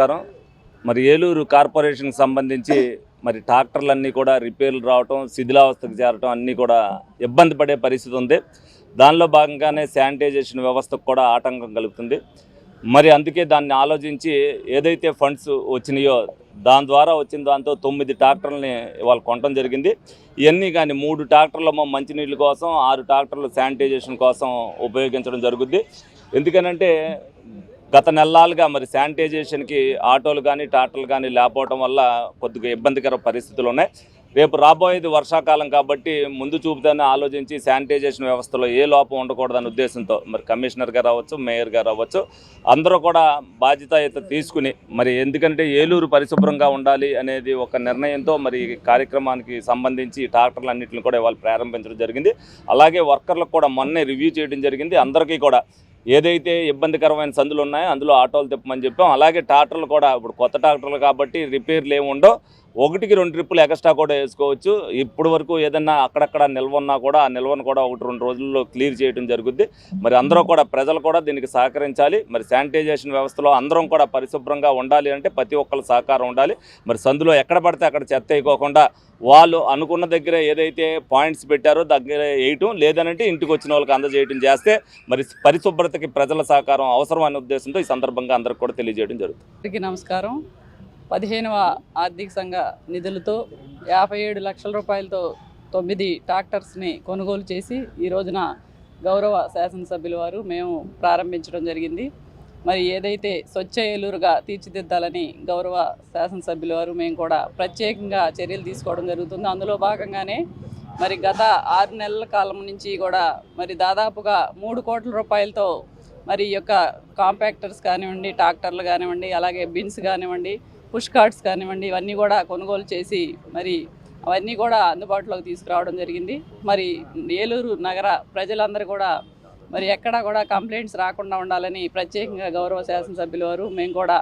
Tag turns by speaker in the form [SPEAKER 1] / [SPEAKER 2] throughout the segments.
[SPEAKER 1] నమస్కారం. మరి ఏలూరు కార్పొరేషన్కి సంబంధించి మరి ట్రాక్టర్లన్నీ కూడా రిపేర్లు రావటం శిథిలావస్థకు చేరటం అన్నీ కూడా ఇబ్బంది పడే పరిస్థితి ఉంది. దానిలో భాగంగానే శానిటైజేషన్ వ్యవస్థకు కూడా ఆటంకం కలుగుతుంది. మరి అందుకే దాన్ని ఆలోచించి ఏదైతే ఫండ్స్ వచ్చినాయో దాని ద్వారా వచ్చిన దాంతో తొమ్మిది ట్రాక్టర్లని ఇవాళ కొనటం జరిగింది. ఇవన్నీ కానీ మూడు ట్రాక్టర్లు మంచినీళ్ళ కోసం ఆరు ట్రాక్టర్లు శానిటైజేషన్ కోసం ఉపయోగించడం జరుగుద్ది. ఎందుకనంటే గత నెలలుగా మరి శానిటైజేషన్కి ఆటోలు కానీ ట్రాక్టర్లు కానీ లేకపోవడం వల్ల కొద్దిగా ఇబ్బందికర పరిస్థితులు ఉన్నాయి. రేపు రాబోయేది వర్షాకాలం కాబట్టి ముందు చూపుతానే ఆలోచించి శానిటైజేషన్ వ్యవస్థలో ఏ లోపం ఉండకూడదనే ఉద్దేశంతో మరి కమిషనర్ గారు అవ్వచ్చు మేయర్ గారు అవ్వచ్చు అందరూ కూడా బాధ్యత తీసుకుని మరి ఎందుకంటే ఏలూరు పరిశుభ్రంగా ఉండాలి అనేది ఒక నిర్ణయంతో మరి కార్యక్రమానికి సంబంధించి ట్రాక్టర్లు అన్నింటిని కూడా ఇవాళ ప్రారంభించడం జరిగింది. అలాగే వర్కర్లకు కూడా మొన్నే రివ్యూ చేయడం జరిగింది. అందరికీ కూడా ఏదైతే ఇబ్బందికరమైన సందులు ఉన్నాయో అందులో ఆటోలు తిప్పమని చెప్పాం. అలాగే ట్రాక్టర్లు కూడా ఇప్పుడు కొత్త ట్రాక్టర్లు కాబట్టి రిపేర్లు ఏమి ఒకటికి రెండు ట్రిప్పులు ఎక్స్ట్రా కూడా వేసుకోవచ్చు. ఇప్పుడు వరకు ఏదన్నా అక్కడక్కడ నిల్వ ఉన్నా కూడా ఆ నిల్వను కూడా ఒకటి రెండు రోజుల్లో క్లియర్ చేయడం జరుగుద్ది. మరి అందరూ కూడా ప్రజలు కూడా దీనికి సహకరించాలి. మరి శానిటైజేషన్ వ్యవస్థలో అందరం కూడా పరిశుభ్రంగా ఉండాలి అంటే ప్రతి ఒక్కరు సహకారం ఉండాలి. మరి సందులో ఎక్కడ పడితే అక్కడ చెత్త వేయకోకుండా వాళ్ళు అనుకున్న దగ్గర ఏదైతే పాయింట్స్ పెట్టారో దగ్గర వేయటం లేదనంటే ఇంటికి వచ్చిన వాళ్ళకి అందజేయటం చేస్తే మరి పరిశుభ్రతకి ప్రజల సహకారం అవసరం అనే ఉద్దేశంతో ఈ సందర్భంగా అందరికి కూడా తెలియజేయడం జరుగుతుంది.
[SPEAKER 2] నమస్కారం. పదిహేనవ ఆర్థిక సంఘ నిధులతో యాభై ఏడు లక్షల రూపాయలతో తొమ్మిది ట్రాక్టర్స్ని కొనుగోలు చేసి ఈ రోజున గౌరవ శాసనసభ్యుల వారు మేము ప్రారంభించడం జరిగింది. మరి ఏదైతే స్వచ్ఛ ఏలూరుగా తీర్చిదిద్దాలని గౌరవ శాసనసభ్యుల వారు మేము కూడా ప్రత్యేకంగా చర్యలు తీసుకోవడం జరుగుతుంది. అందులో భాగంగానే మరి గత ఆరు నెలల కాలం నుంచి కూడా మరి దాదాపుగా మూడు కోట్ల రూపాయలతో మరి యొక్క కాంపాక్టర్స్ కానివ్వండి ట్రాక్టర్లు కానివ్వండి అలాగే బిన్స్ కానివ్వండి పుష్ కార్డ్స్ కానివ్వండి ఇవన్నీ కూడా కొనుగోలు చేసి మరి అవన్నీ కూడా అందుబాటులోకి తీసుకురావడం జరిగింది. మరి ఏలూరు నగర ప్రజలందరూ కూడా మరి ఎక్కడా కూడా కంప్లైంట్స్ రాకుండా ఉండాలని ప్రత్యేకంగా గౌరవ శాసనసభ్యుల వారు మేము కూడా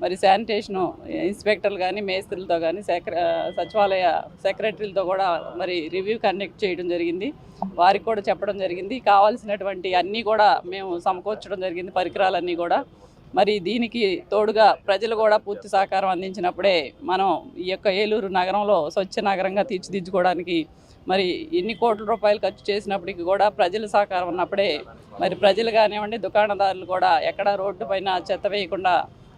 [SPEAKER 2] మరి శానిటేషను ఇన్స్పెక్టర్లు కానీ మేస్త్రులతో కానీ సెక్ర సచివాలయ సెక్రటరీలతో కూడా మరి రివ్యూ కండక్ట్ చేయడం జరిగింది. వారికి కూడా చెప్పడం జరిగింది. కావాల్సినటువంటి అన్నీ కూడా మేము సమకూర్చడం జరిగింది పరికరాలన్నీ కూడా. మరి దీనికి తోడుగా ప్రజలు కూడా పూర్తి సహకారం అందించినప్పుడే మనం ఈ యొక్క ఏలూరు నగరంలో స్వచ్ఛ నగరంగా తీర్చిదిద్దుకోవడానికి మరి ఎన్ని కోట్ల రూపాయలు ఖర్చు చేసినప్పటికీ కూడా ప్రజల సహకారం ఉన్నప్పుడే మరి ప్రజలు కానివ్వండి దుకాణదారులు కూడా ఎక్కడ రోడ్డు పైన చెత్త వేయకుండా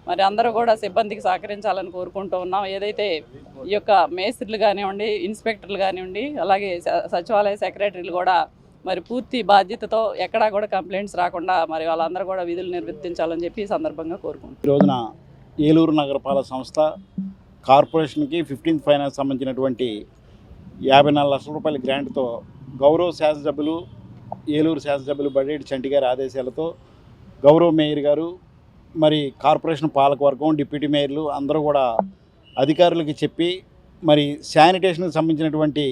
[SPEAKER 2] మరి అందరూ కూడా సిబ్బందికి సహకరించాలని కోరుకుంటూ ఉన్నాం. ఏదైతే ఈ యొక్క మేస్త్రులు కానివ్వండి ఇన్స్పెక్టర్లు కానివ్వండి అలాగే స- సచివాలయ సెక్రటరీలు కూడా మరి పూర్తి బాధ్యతతో ఎక్కడా కూడా కంప్లైంట్స్ రాకుండా మరి వాళ్ళందరూ కూడా విధులు నిర్వర్తించాలని చెప్పి ఈ సందర్భంగా కోరుకుంటున్నాం.
[SPEAKER 3] రోజున ఏలూరు నగరపాలక సంస్థ కార్పొరేషన్కి ఫిఫ్టీన్త్ ఫైనాన్స్ సంబంధించినటువంటి యాభై నాలుగు లక్షల రూపాయల గ్రాంట్తో గౌరవ శాసనసభ్యులు ఏలూరు శాసనసభ్యులు బడేటి చంటి గారి ఆదేశాలతో గౌరవ మేయర్ గారు మరి కార్పొరేషన్ పాలకవర్గం డిప్యూటీ మేయర్లు అందరూ కూడా అధికారులకి చెప్పి మరి శానిటేషన్కి సంబంధించినటువంటి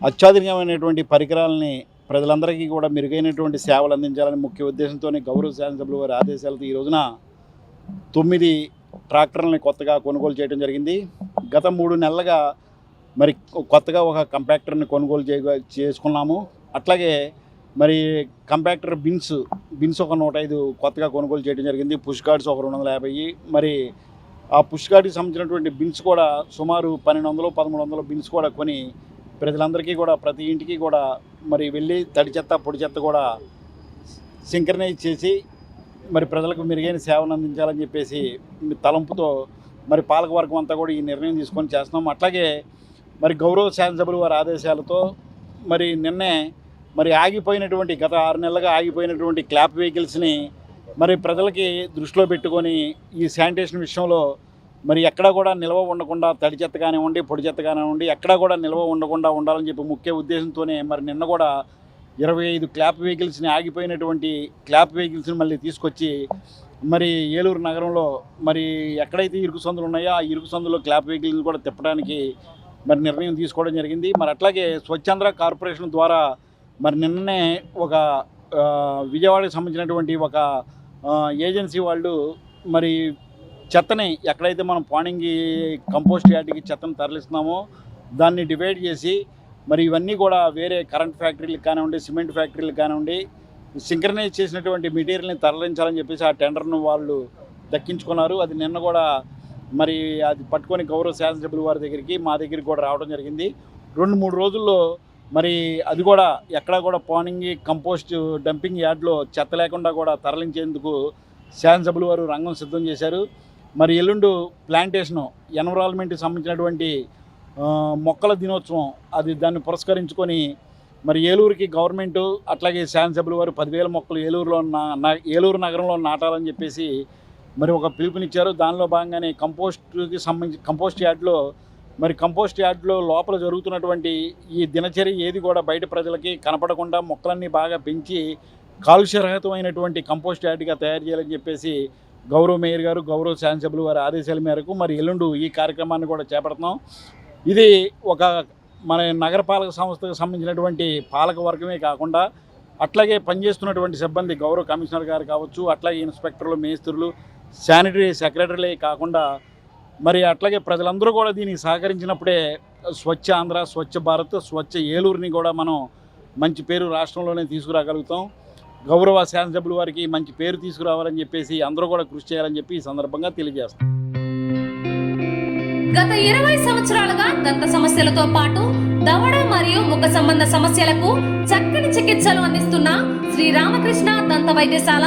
[SPEAKER 3] అత్యాధునికమైనటువంటి పరికరాలని ప్రజలందరికీ కూడా మెరుగైనటువంటి సేవలు అందించాలని ముఖ్య ఉద్దేశంతోనే గౌరవ శాసనసభ్యులు వారి ఆదేశాలతో ఈ రోజున తొమ్మిది ట్రాక్టర్లని కొత్తగా కొనుగోలు చేయడం జరిగింది. గత మూడు నెలలుగా మరి కొత్తగా ఒక కంపాక్టర్ని కొనుగోలు చే చేసుకున్నాము. అట్లాగే మరి కంపాక్టర్ బిన్స్ బిన్స్ ఒక నూట ఐదు కొత్తగా కొనుగోలు చేయడం జరిగింది. పుష్ కార్డ్స్ ఒక రెండు వందల యాభై. మరి ఆ పుష్ కార్డ్కి సంబంధించినటువంటి బిన్స్ కూడా సుమారు పన్నెండు వందలు పదమూడు వందలు బిన్స్ కూడా కొని ప్రజలందరికీ కూడా ప్రతి ఇంటికి కూడా మరి వెళ్ళి తడి చెత్త పొడి చెత్త కూడా సింక్రనైజ్ చేసి మరి ప్రజలకు మెరుగైన సేవను అందించాలని చెప్పేసి తలంపుతో మరి పాలకవర్గం అంతా కూడా ఈ నిర్ణయం తీసుకొని చేస్తున్నాం. అట్లాగే మరి గౌరవ శాసనసభ్యులు వారి ఆదేశాలతో మరి నిన్నే మరి ఆగిపోయినటువంటి గత ఆరు నెలలుగా ఆగిపోయినటువంటి క్లాప్ వెహికల్స్ని మరి ప్రజలకి దృష్టిలో పెట్టుకొని ఈ శానిటేషన్ విషయంలో మరి ఎక్కడ కూడా నిల్వ ఉండకుండా తడి చెత్త కానివ్వండి పొడి చెత్త కానివ్వండి ఎక్కడ కూడా నిల్వ ఉండకుండా ఉండాలని చెప్పి ముఖ్య ఉద్దేశంతోనే మరి నిన్న కూడా ఇరవై ఐదు క్లాప్ వెహికల్స్ని ఆగిపోయినటువంటి క్లాప్ వెహికల్స్ని మళ్ళీ తీసుకొచ్చి మరి ఏలూరు నగరంలో మరి ఎక్కడైతే ఇరుకు సందులు ఉన్నాయో ఆ ఇరుకు సందులో క్లాప్ వెహికల్ని కూడా తిప్పడానికి మరి నిర్ణయం తీసుకోవడం జరిగింది. మరి అట్లాగే స్వచ్ఛంద్ర కార్పొరేషన్ ద్వారా మరి నిన్ననే ఒక విజయవాడకి సంబంధించినటువంటి ఒక ఏజెన్సీ వాళ్ళు మరి చెత్తని ఎక్కడైతే మనం పాణింగి కంపోస్ట్ యార్డ్కి చెత్తను తరలిస్తున్నామో దాన్ని డివైడ్ చేసి మరి ఇవన్నీ కూడా వేరే కరెంట్ ఫ్యాక్టరీలకు కానివ్వండి సిమెంట్ ఫ్యాక్టరీలకు కానివ్వండి సింక్రనైజ్ చేసినటువంటి మెటీరియల్ని తరలించాలని చెప్పేసి ఆ టెండర్ను వాళ్ళు దక్కించుకున్నారు. అది నిన్న కూడా మరి అది పట్టుకొని గౌరవ శాసనసభ్యుల వారి దగ్గరికి మా దగ్గరికి కూడా రావడం జరిగింది. రెండు మూడు రోజుల్లో మరి అది కూడా ఎక్కడా కూడా పోనింగ్ కంపోస్ట్ డంపింగ్ యార్డ్లో చెత్త లేకుండా కూడా తరలించేందుకు శాసనసభ్యుల వారు రంగం సిద్ధం చేశారు. మరి ఎల్లుండు ప్లాంటేషను ఎన్విరాన్మెంట్కి సంబంధించినటువంటి మొక్కల దినోత్సవం అది దాన్ని పురస్కరించుకొని మరి ఏలూరుకి గవర్నమెంట్ అట్లాగే శాసనసభ్యుల వారు పదివేల మొక్కలు ఏలూరులో ఉన్న ఏలూరు నగరంలో నాటాలని చెప్పేసి మరి ఒక పిలుపునిచ్చారు. దానిలో భాగంగానే కంపోస్ట్కి సంబంధించి కంపోస్ట్ యార్డ్లో మరి కంపోస్ట్ యార్డ్లో లోపల జరుగుతున్నటువంటి ఈ దినచర్య ఏది కూడా బయట ప్రజలకి కనపడకుండా మొక్కలన్నీ బాగా పెంచి కాలుష్యరహితమైనటువంటి కంపోస్ట్ యార్డ్గా తయారు చేయాలని చెప్పేసి గౌరవ మేయర్ గారు గౌరవ శాసనసభ్యులు వారి ఆదేశాల మేరకు మరి ఎల్లుండు ఈ కార్యక్రమాన్ని కూడా చేపడుతున్నాం. ఇది ఒక మన నగరపాలక సంస్థకు సంబంధించినటువంటి పాలక వర్గమే కాకుండా అట్లాగే పనిచేస్తున్నటువంటి సిబ్బంది గౌరవ కమిషనర్ గారు కావచ్చు అట్లాగే ఇన్స్పెక్టర్లు మేస్త్రులు శానిటరీ సెక్రటరీలే కాకుండా మరి అట్లాగే ప్రజలందరూ కూడా దీనికి సహకరించినప్పుడే స్వచ్ఛ ఆంధ్ర స్వచ్ఛ భారత్ స్వచ్ఛ ఏలూరుని కూడా మనం మంచి పేరు రాష్ట్రంలోనే తీసుకురాగలుగుతాం. గౌరవ శాసనసభ్యుల వారికి మంచి పేరు తీసుకురావాలని చెప్పేసి అందరూ కూడా కృషి చేయాలని చెప్పి ఈ సందర్భంగా తెలియజేస్తాం.
[SPEAKER 4] గత ఇరవై సంవత్సరాలుగా దంత సమస్యలతో పాటు దవడ మరియు ముఖ సంబంధ సమస్యలకు చక్కని చికిత్సలు అందిస్తున్న శ్రీ రామకృష్ణ దంత వైద్యశాల